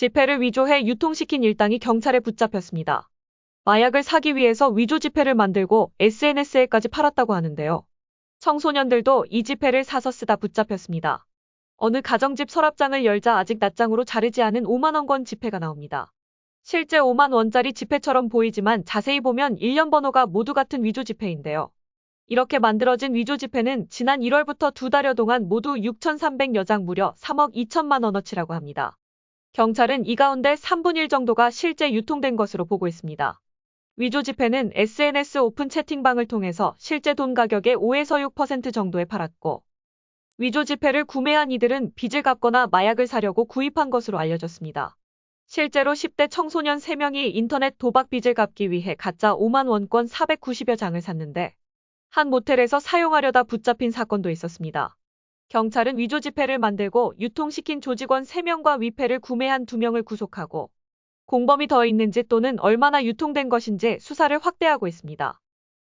지폐를 위조해 유통시킨 일당이 경찰에 붙잡혔습니다. 마약을 사기 위해서 위조 지폐를 만들고 SNS에까지 팔았다고 하는데요. 청소년들도 이 지폐를 사서 쓰다 붙잡혔습니다. 어느 가정집 서랍장을 열자 아직 낱장으로 자르지 않은 5만원권 지폐가 나옵니다. 실제 5만 원짜리 지폐처럼 보이지만 자세히 보면 일련 번호가 모두 같은 위조 지폐인데요. 이렇게 만들어진 위조 지폐는 지난 1월부터 두 달여 동안 모두 6,300여 장 무려 3억 2천만 원어치라고 합니다. 경찰은 이 가운데 3분 1 정도가 실제 유통된 것으로 보고 있습니다. 위조 지폐는 SNS 오픈 채팅방을 통해서 실제 돈 가격의 5에서 6% 정도에 팔았고, 위조 지폐를 구매한 이들은 빚을 갚거나 마약을 사려고 구입한 것으로 알려졌습니다. 실제로 10대 청소년 3명이 인터넷 도박 빚을 갚기 위해 가짜 5만 원권 490여 장을 샀는데, 한 모텔에서 사용하려다 붙잡힌 사건도 있었습니다. 경찰은 위조 지폐를 만들고 유통시킨 조직원 3명과 위패를 구매한 2명을 구속하고 공범이 더 있는지 또는 얼마나 유통된 것인지 수사를 확대하고 있습니다.